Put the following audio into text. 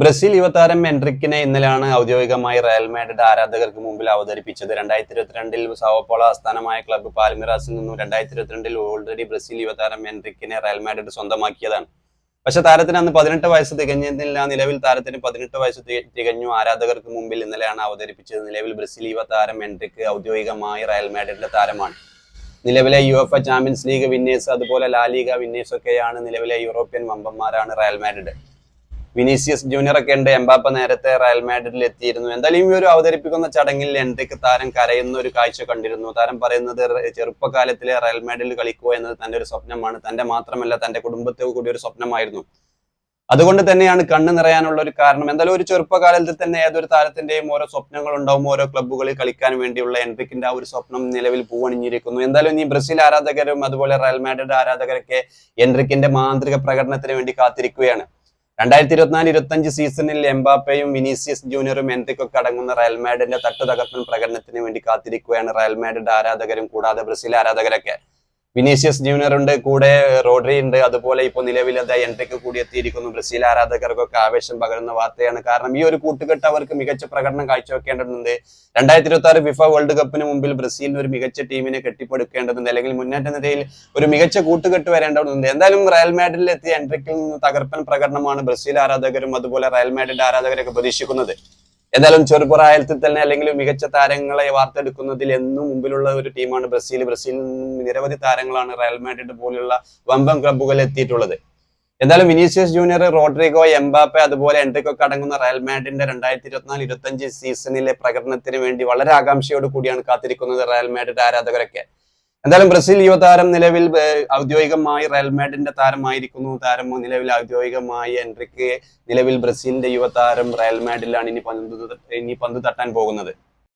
Brazil യുവതാരം എൻട്രിക്കിനെ ഇന്നലെയാണ് ഔദ്യോഗികമായി റയൽ മാഡ്രിഡ് ആരാധകർക്ക് മുമ്പിൽ അവതരിപ്പിച്ചത്. രണ്ടായിരത്തി ഇരുപത്തിരണ്ടിൽ സാവോപോള ആസ്ഥാനമായ ക്ലബ്ബ് പാൽമിറാസിൽ നിന്നും രണ്ടായിരത്തി ഇരുപത്തിരണ്ടിൽ ഓൾറെഡി ബ്രസീൽ യുവതാരം എൻട്രിക്കിനെ റയൽ മാഡ്രിഡ് സ്വന്തമാക്കിയതാണ്. പക്ഷെ താരത്തിന് അന്ന് പതിനെട്ട് വയസ്സ് തികഞ്ഞതില്ല നിലവിൽ താരത്തിന് പതിനെട്ട് വയസ്സ് തികഞ്ഞു. ആരാധകർക്ക് മുമ്പിൽ ഇന്നലെയാണ് അവതരിപ്പിച്ചത്. നിലവിൽ ബ്രസീൽ യുവതാരം എൻട്രിക്ക് ഔദ്യോഗികമായി റയൽ മാഡ്രിഡിന്റെ താരമാണ്. നിലവിലെ UEFA champions league winners അതുപോലെ ലാലിക വിന്നേഴ്സ് ഒക്കെയാണ് നിലവിലെ യൂറോപ്യൻ വമ്പന്മാരാണ് റയൽ മാഡ്രിഡ്. വിനീസിയസ് ജൂനിയർ ഒക്കെ ഉണ്ട്. എംബാപ്പ നേരത്തെ റയൽ മാഡ്രിഡിൽ എത്തിയിരുന്നു. എന്തായാലും ഈ ഒരു അവതരിപ്പിക്കുന്ന ചടങ്ങിൽ എൻട്രിക്ക് താരം കരയുന്ന ഒരു കാഴ്ച കണ്ടിരുന്നു? താരം പറയുന്നത് ചെറുപ്പകാലത്തിലെ റയൽ മാഡ്രിഡിൽ കളിക്കുക എന്നത് തന്റെ ഒരു സ്വപ്നമാണ്. തന്റെ മാത്രമല്ല തന്റെ കുടുംബത്തെ കൂടി ഒരു സ്വപ്നമായിരുന്നു. അതുകൊണ്ട് തന്നെയാണ് കണ്ണ് നിറയാനുള്ള ഒരു കാരണം. എന്തായാലും ഒരു ചെറുപ്പകാലത്തിൽ തന്നെ ഏതൊരു താരത്തിന്റെയും ഓരോ സ്വപ്നങ്ങൾ ഉണ്ടാവും. ഓരോ ക്ലബ്ബുകളിൽ കളിക്കാൻ വേണ്ടിയുള്ള എൻട്രിക്കിന്റെ ആ ഒരു സ്വപ്നം നിലവിൽ പൂവണിഞ്ഞിരിക്കുന്നു. എന്തായാലും ഈ ബ്രസീൽ ആരാധകരും അതുപോലെ റയൽ മാഡ്രിഡ് ആരാധകരൊക്കെ എൻട്രിക്കിന്റെ മാന്ത്രിക പ്രകടനത്തിന് വേണ്ടി കാത്തിരിക്കുകയാണ്. രണ്ടായിരത്തി ഇരുപത്തിനാല് ഇരുപത്തഞ്ച് സീസണിൽ എംബാപ്പയും വിനീസിയസ് ജൂനിയറും എന്തൊക്കെ അടങ്ങുന്ന റയൽ മാഡിന്റെ തട്ടു തകർപ്പൻ പ്രകടനത്തിന് വേണ്ടി കാത്തിരിക്കുകയാണ് റയൽ മാഡിന്റെ ആരാധകരും കൂടാതെ ബ്രസീൽ ആരാധകരൊക്കെ. വിനീഷ്യസ് ജൂനിയർ ഉണ്ട് കൂടെ റോഡ്രി ഉണ്ട്. അതുപോലെ ഇപ്പോൾ നിലവിൽ അത് എൻട്രിക്ക് കൂടി എത്തിയിരിക്കുന്നു ബ്രസീൽ ആരാധകർക്കൊക്കെ ആവേശം പകരുന്ന വാർത്തയാണ്. കാരണം ഈ ഒരു കൂട്ടുകെട്ട് അവർക്ക് മികച്ച പ്രകടനം കാഴ്ചവെക്കേണ്ടതുണ്ട്. രണ്ടായിരത്തി ഇരുപത്തി ആറ് ഫിഫ വേൾഡ് കപ്പിന് മുമ്പിൽ ബ്രസീലിന് ഒരു മികച്ച ടീമിനെ കെട്ടിപ്പടുക്കേണ്ടതുണ്ട്. അല്ലെങ്കിൽ മുന്നേറ്റ നിരയിൽ ഒരു മികച്ച കൂട്ടുകെട്ട് വരേണ്ടതുണ്ട്. എന്തായാലും റയൽ മാഡ്രിഡിൽ എത്തിയ എൻട്രിക്കിൽ നിന്ന് തകർപ്പൻ പ്രകടനമാണ് ബ്രസീൽ ആരാധകരും അതുപോലെ റയൽ മാഡ്രിഡ് ആരാധകരൊക്കെ പ്രതീക്ഷിക്കുന്നത്. എന്തായാലും ചെറുപ്രായത്തിൽ തന്നെ അല്ലെങ്കിൽ മികച്ച താരങ്ങളെ വാർത്തെടുക്കുന്നതിൽ എന്നും മുമ്പിലുള്ള ഒരു ടീമാണ് ബ്രസീൽ. ബ്രസീലിൽ നിരവധി താരങ്ങളാണ് റയൽ മാഡ്രിഡ് പോലുള്ള വമ്പൻ ക്ലബ്ബുകൾ എത്തിയിട്ടുള്ളത്. എന്തായാലും വിനീഷ്യസ് ജൂനിയർ റോഡ്രിഗോ എംബാപ്പെ അതുപോലെ എൻട്രിക്കൊക്കെ അടങ്ങുന്ന റയൽ മാഡ്രിഡിന്റെ രണ്ടായിരത്തി ഇരുപത്തിനാല് ഇരുപത്തഞ്ച് സീസണിലെ പ്രകടനത്തിന് വേണ്ടി വളരെ ആകാംക്ഷയോട് കൂടിയാണ് കാത്തിരിക്കുന്നത് റയൽ മാഡ്രിഡ് ആരാധകരൊക്കെ. എന്തായാലും ബ്രസീൽ യുവതാരം നിലവിൽ ഔദ്യോഗികമായി റയൽ മാഡ്രിഡിന്റെ താരമായിരിക്കുന്നു. താരം നിലവിൽ ഔദ്യോഗികമായി എൻട്രിക്ക് നിലവിൽ ബ്രസീലിന്റെ യുവതാരം റയൽ മാഡിലാണ് ഇനി പന്ത് ഇനി പന്ത് തട്ടാൻ പോകുന്നത്.